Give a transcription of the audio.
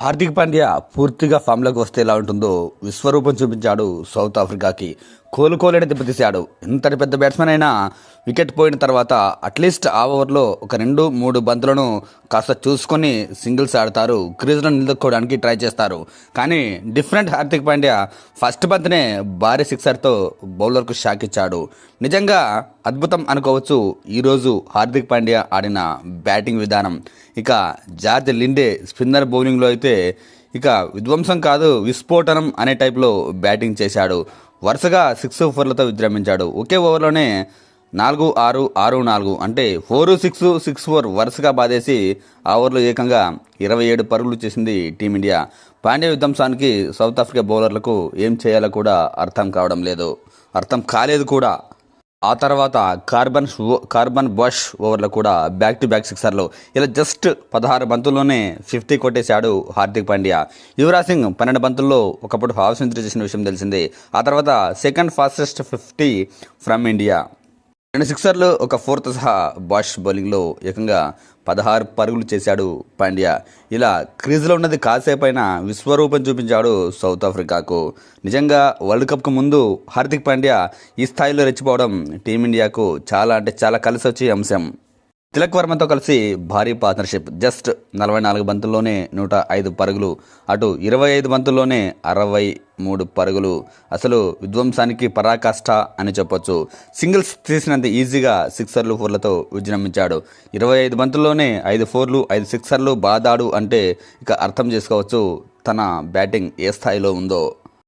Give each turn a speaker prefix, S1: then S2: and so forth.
S1: హార్దిక్ పాండ్యా పూర్తిగా ఫామ్లోకి వస్తే ఎలా ఉంటుందో విశ్వరూపం చూపించాడు సౌత్ ఆఫ్రికాకి. కోలుకోలేని దెబ్బతీశాడు ఇంతటి పెద్ద బ్యాట్స్మెన్ అయినా వికెట్ పోయిన తర్వాత అట్లీస్ట్ ఆ ఓవర్లో ఒక రెండు మూడు బంతులను కాస్త చూసుకొని సింగిల్స్ ఆడతారు. క్రీజ్లో నిలదొక్కోవడానికి ట్రై చేస్తారు. కానీ డిఫరెంట్ హార్దిక్ పాండ్యా ఫస్ట్ బంత్నే భారీ సిక్సర్తో బౌలర్కు షాక్ ఇచ్చాడు. నిజంగా అద్భుతం అనుకోవచ్చు ఈరోజు హార్దిక్ పాండ్యా ఆడిన బ్యాటింగ్ విధానం. ఇక జార్జ్ లిండే స్పిన్నర్ బౌలింగ్లో అయితే ఇక విధ్వంసం కాదు విస్ఫోటనం అనే టైప్లో బ్యాటింగ్ చేశాడు. వరుసగా సిక్స్ ఫోర్లతో విజృంభించాడు. ఒకే ఓవర్లోనే నాలుగు ఆరు ఆరు నాలుగు అంటే ఫోర్ సిక్స్ సిక్స్ ఫోర్ వరుసగా బాధేసి ఆ ఓవర్లో ఏకంగా ఇరవై ఏడు పరుగులు చేసింది టీమిండియా. పాండ్య విధ్వంసానికి సౌత్ ఆఫ్రికా బౌలర్లకు ఏం చేయాలో కూడా అర్థం కావడం లేదు. అర్థం కాలేదు కూడా. ఆ తర్వాత కార్బన్ కార్బన్ బష్ ఓవర్లో కూడా బ్యాక్ టు బ్యాక్ సిక్సర్లు ఇలా జస్ట్ పదహారు బంతుల్లోనే ఫిఫ్టీ కొట్టేశాడు హార్దిక్ పాండ్యా. యువరాజ్ సింగ్ పన్నెండు బంతుల్లో ఒకప్పుడు హాఫ్ సెంచరీ చేసిన విషయం తెలిసిందే. ఆ తర్వాత second fastest fifty from India రెండు సిక్సర్లు ఒక ఫోర్త్ సహా బాష్ బౌలింగ్లో ఏకంగా పదహారు పరుగులు చేశాడు పాండ్యా. ఇలా క్రీజ్లో ఉన్నది కాసేపైనా విశ్వరూపం చూపించాడు సౌత్ ఆఫ్రికాకు. నిజంగా వరల్డ్ కప్కు ముందు హార్దిక్ పాండ్యా ఈ స్థాయిలో రెచ్చిపోవడం టీమిండియాకు చాలా అంటే చాలా కలిసి వచ్చే అంశం. తిలక్ వర్మతో కలిసి భారీ పార్ట్నర్షిప్ జస్ట్ నలభై నాలుగు బంతుల్లోనే నూట ఐదు పరుగులు. అటు ఇరవై ఐదు బంతుల్లోనే అరవై మూడు పరుగులు. అసలు విధ్వంసానికి పరాకాష్ట అని చెప్పొచ్చు. సింగిల్స్ తీసినంత ఈజీగా సిక్సర్లు ఫోర్లతో విజృంభించాడు. ఇరవై ఐదు బంతుల్లోనే ఐదు ఫోర్లు ఐదు సిక్సర్లు బాదాడు అంటే ఇక అర్థం చేసుకోవచ్చు తన బ్యాటింగ్ ఏ స్థాయిలో ఉందో.